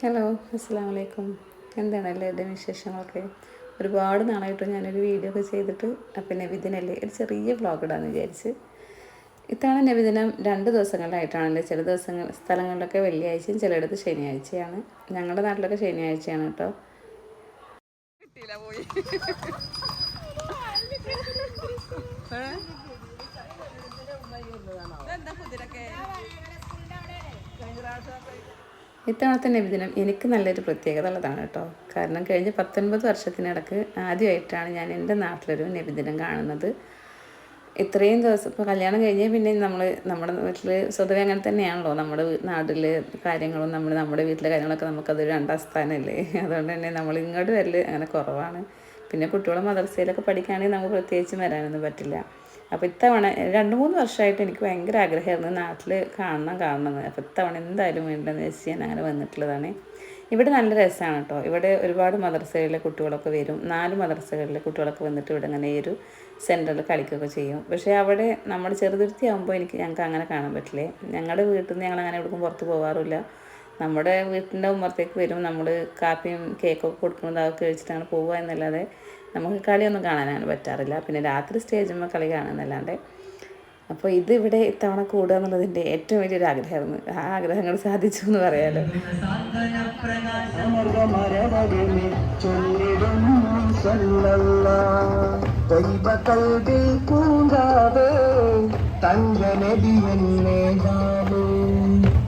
Hello അസ്സാം വലൈക്കും എന്താണ് എല്ലാവരുടെയും വിശേഷങ്ങളൊക്കെ? ഒരുപാട് നാളായിട്ട് ഞാനൊരു വീഡിയോ ഒക്കെ ചെയ്തിട്ട് അപ്പം നബിദിനല്ലേ? ഒരു ചെറിയ വ്ളോഗ് ഇടാമെന്ന് വിചാരിച്ച്. ഇത്തവണ നബിദിനം രണ്ട് ദിവസങ്ങളിലായിട്ടാണല്ലേ ചില ദിവസങ്ങൾ സ്ഥലങ്ങളിലൊക്കെ വെള്ളിയാഴ്ചയും ചിലയിടത്ത് ശനിയാഴ്ചയാണ്. ഞങ്ങളുടെ നാട്ടിലൊക്കെ ശനിയാഴ്ചയാണ് കേട്ടോ. കിട്ടിയില്ല പോയി. ഇത്തവണത്തെ നബിദിനം എനിക്ക് നല്ലൊരു പ്രത്യേകത ഉള്ളതാണ് കേട്ടോ. കാരണം കഴിഞ്ഞ പത്തൊൻപത് വർഷത്തിനിടക്ക് ആദ്യമായിട്ടാണ് ഞാൻ എന്റെ നാട്ടിലൊരു നബിദിനം കാണുന്നത്. ഇത്രയും ദിവസം ഇപ്പോൾ കല്യാണം കഴിഞ്ഞ് പിന്നെ നമ്മൾ നമ്മുടെ വീട്ടിൽ സ്വതവേ അങ്ങനെ തന്നെയാണല്ലോ. നമ്മുടെ നാട്ടിൽ കാര്യങ്ങളും നമ്മൾ നമ്മുടെ വീട്ടിലെ കാര്യങ്ങളൊക്കെ നമുക്കതൊരു രണ്ടാം സ്ഥാനമല്ലേ അതുകൊണ്ട് തന്നെ നമ്മൾ ഇങ്ങോട്ട് വരൽ അങ്ങനെ കുറവാണ്. പിന്നെ കുട്ടികളെ മദർസയിലൊക്കെ പഠിക്കുകയാണെങ്കിൽ നമുക്ക് പ്രത്യേകിച്ചും വരാനൊന്നും പറ്റില്ല. അപ്പോൾ ഇത്തവണ രണ്ട് മൂന്ന് വർഷമായിട്ട് എനിക്ക് ഭയങ്കര ആഗ്രഹമായിരുന്നു നാട്ടിൽ കാണണം കാണണം അപ്പോൾ ഇത്തവണ എന്തായാലും വേണ്ടെന്ന് വെച്ച് ഞാൻ അങ്ങനെ വന്നിട്ടുള്ളതാണ്. ഇവിടെ നല്ല രസമാണ് കേട്ടോ ഇവിടെ ഒരുപാട് മദർസകളിലെ കുട്ടികളൊക്കെ വരും. നാല് മദർസകളിലെ കുട്ടികളൊക്കെ വന്നിട്ട് ഇവിടെ അങ്ങനെ ഒരു സെന്ററിൽ കളിക്കുകയൊക്കെ ചെയ്യും. പക്ഷേ അവിടെ നമ്മൾ ചെറുതുരുത്തി ആകുമ്പോൾ എനിക്ക് ഞങ്ങൾക്ക് അങ്ങനെ കാണാൻ പറ്റില്ലേ? ഞങ്ങളുടെ വീട്ടിൽ നിന്ന് ഞങ്ങൾ അങ്ങനെ എവിടേക്കും പുറത്ത് പോകാറില്ല നമ്മുടെ വീട്ടിന്റെ ഉമ്മറത്തേക്ക് വരും. നമ്മൾ കാപ്പിയും കേക്കൊക്കെ കൊടുക്കുന്നത് അതൊക്കെ കഴിച്ചിട്ടാണ് പോവുക എന്നല്ലാതെ നമുക്ക് കളിയൊന്നും കാണാനാണ് പറ്റാറില്ല. പിന്നെ രാത്രി സ്റ്റേജുമ്പോൾ കളി കാണുന്നല്ലാണ്ട്. അപ്പോൾ ഇത് ഇവിടെ ഇത്തവണ കൂടുക എന്നുള്ളതിന്റെ ഏറ്റവും വലിയൊരു ആഗ്രഹമായിരുന്നു ആ ആഗ്രഹങ്ങൾ സാധിച്ചു എന്ന് പറയാലോ. പൂങ്കാവേ. തങ്ക നബി എന്നേതാവേ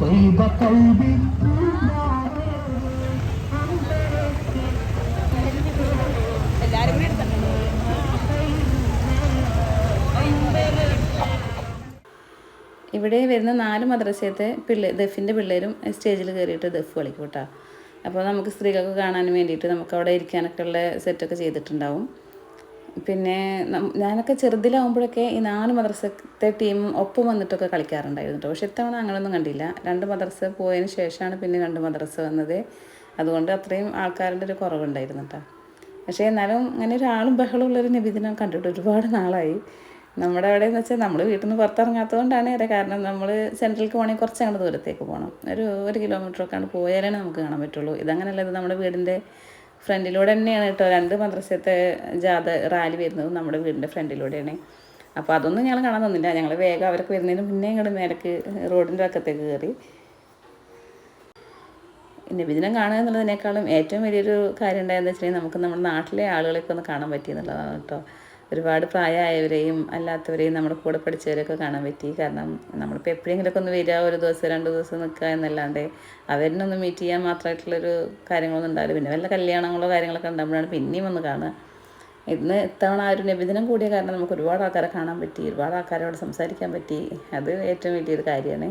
ദൈവ കൽവിൽ എല്ലാരും കൂടി എടുത്തിട്ടുണ്ട് ഇവിടെ വരുന്ന നാല് മദ്രസയത്തെ പിള്ളേ ദഫിന്റെ പിള്ളേരും സ്റ്റേജിൽ കയറിയിട്ട് ദഫ് കളിക്കും കേട്ടോ. അപ്പോൾ നമുക്ക് സ്ത്രീകൾക്ക് കാണാൻ വേണ്ടിയിട്ട് നമുക്ക് അവിടെ ഇരിക്കാനൊക്കെ ഉള്ള സെറ്റൊക്കെ ചെയ്തിട്ടുണ്ടാവും. പിന്നെ ഞാനൊക്കെ ചെറുതിലാവുമ്പോഴൊക്കെ ഈ നാല് മദ്രസത്തെ ടീം ഒപ്പം വന്നിട്ടൊക്കെ കളിക്കാറുണ്ടായിരുന്നു കേട്ടോ പക്ഷെ ഇത്തവണ അങ്ങനെയൊന്നും കണ്ടില്ല. രണ്ട് മദ്രസ പോയതിന് ശേഷമാണ് പിന്നെ രണ്ട് മദ്രസ വന്നത്. അതുകൊണ്ട് അത്രയും ആൾക്കാരുടെ ഒരു കുറവുണ്ടായിരുന്നു കേട്ടോ പക്ഷേ എന്നാലും അങ്ങനെ ഒരാളും ബഹളമുള്ളൊരു നബിദിനം കണ്ടിട്ട് ഒരുപാട് നാളായി. നമ്മുടെ അവിടെ എന്ന് വെച്ചാൽ നമ്മൾ വീട്ടിൽ നിന്ന് പുറത്തിറങ്ങാത്തതുകൊണ്ടാണ് ഏറെ കാരണം നമ്മൾ സെൻട്രലിലേക്ക് പോകണമെങ്കിൽ കുറച്ച് അങ്ങോട്ട് ദൂരത്തേക്ക് പോകണം ഒരു ഒരു കിലോമീറ്ററൊക്കെ ആണ് പോയാലേ നമുക്ക് കാണാൻ പറ്റുള്ളൂ. ഇതങ്ങനെയല്ല ഇത് നമ്മുടെ വീടിന്റെ ഫ്രണ്ടിലൂടെ തന്നെയാണ് കേട്ടോ. രണ്ട് മദ്രസത്തെ ജാഥ റാലി വരുന്നത് നമ്മുടെ വീടിന്റെ ഫ്രണ്ടിലൂടെയാണ്. അപ്പോൾ അതൊന്നും ഞങ്ങൾ കാണാൻ തന്നില്ല ഞങ്ങൾ വേഗം അവർക്ക് വരുന്നതിന് മുന്നേ ഇങ്ങോട്ട് മേലേക്ക് റോഡിന്റെ അക്കത്തേക്ക് കയറി. നബിദിനം കാണുക എന്നുള്ളതിനേക്കാളും ഏറ്റവും വലിയൊരു കാര്യം ഉണ്ടായെന്ന് വെച്ചിട്ടുണ്ടെങ്കിൽ നമുക്ക് നമ്മുടെ നാട്ടിലെ ആളുകളെയൊക്കെ ഒന്ന് കാണാൻ പറ്റി എന്നുള്ളതാണ് കേട്ടോ. ഒരുപാട് പ്രായമായവരെയും അല്ലാത്തവരെയും നമ്മുടെ കൂടെ പഠിച്ചവരെയൊക്കെ കാണാൻ പറ്റി. കാരണം നമ്മളിപ്പോൾ എപ്പോഴെങ്കിലുമൊക്കെ ഒന്ന് വരിക ഒരു ദിവസം രണ്ട് ദിവസം നിൽക്കുക എന്നല്ലാണ്ട് അവരിനൊന്ന് മീറ്റ് ചെയ്യാൻ മാത്രമായിട്ടുള്ളൊരു കാര്യങ്ങളൊന്നും ഉണ്ടാവില്ല. പിന്നെ വല്ല കല്യാണങ്ങളോ കാര്യങ്ങളൊക്കെ ഉണ്ടാകുമ്പോഴാണ് പിന്നെയും ഒന്ന് കാണുക. ഇന്ന് ഇത്തവണ ആ ഒരു നബിദിനം കൂടിയ കാരണം നമുക്ക് ഒരുപാട് ആൾക്കാരെ കാണാൻ പറ്റി ഒരുപാട് ആൾക്കാരോട് സംസാരിക്കാൻ പറ്റി. അത് ഏറ്റവും വലിയൊരു കാര്യമാണ്.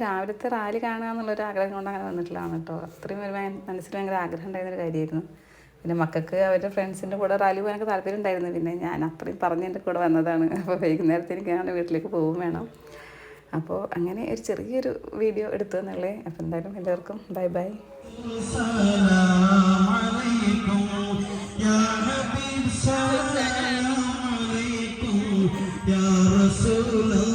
രാവിലത്തെ റാലി കാണുക എന്നുള്ളൊരു ആഗ്രഹം കൊണ്ട് അങ്ങനെ വന്നിട്ടുള്ളതാണ് കേട്ടോ അത്രയും ഒരു മനസ്സിൽ ഭയങ്കര ആഗ്രഹം ഉണ്ടായിരുന്നൊരു കാര്യമായിരുന്നു. പിന്നെ മക്കൾക്ക് അവരുടെ ഫ്രണ്ട്സിൻ്റെ കൂടെ റാലി പോകാനൊക്കെ താല്പര്യം ഉണ്ടായിരുന്നു പിന്നെ ഞാൻ അത്രയും പറഞ്ഞ് എൻ്റെ കൂടെ വന്നതാണ് അപ്പോൾ വൈകുന്നേരത്തേക്ക് ഞാൻ വീട്ടിലേക്ക് പോവും വേണം അപ്പോൾ അങ്ങനെ ഒരു ചെറിയൊരു വീഡിയോ എടുത്തു എന്നുള്ളേ അപ്പോൾ എന്തായാലും എല്ലാവർക്കും ബൈ ബൈ سلام عليكم يا حبيب سلام عليكم يا رسول